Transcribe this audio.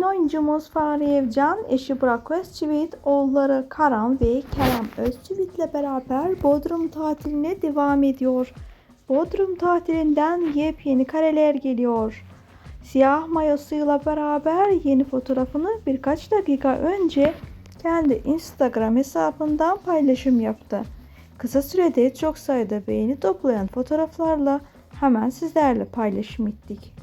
Ünlü oyuncumuz Fahriye Evcan, eşi Burak Özçivit, oğulları Karan ve Kerem Özçivit'le beraber Bodrum tatiline devam ediyor. Bodrum tatilinden yepyeni kareler geliyor. Siyah mayosuyla beraber yeni fotoğrafını birkaç dakika önce kendi Instagram hesabından paylaşım yaptı. Kısa sürede çok sayıda beğeni toplayan fotoğraflarla hemen sizlerle paylaşım ettik.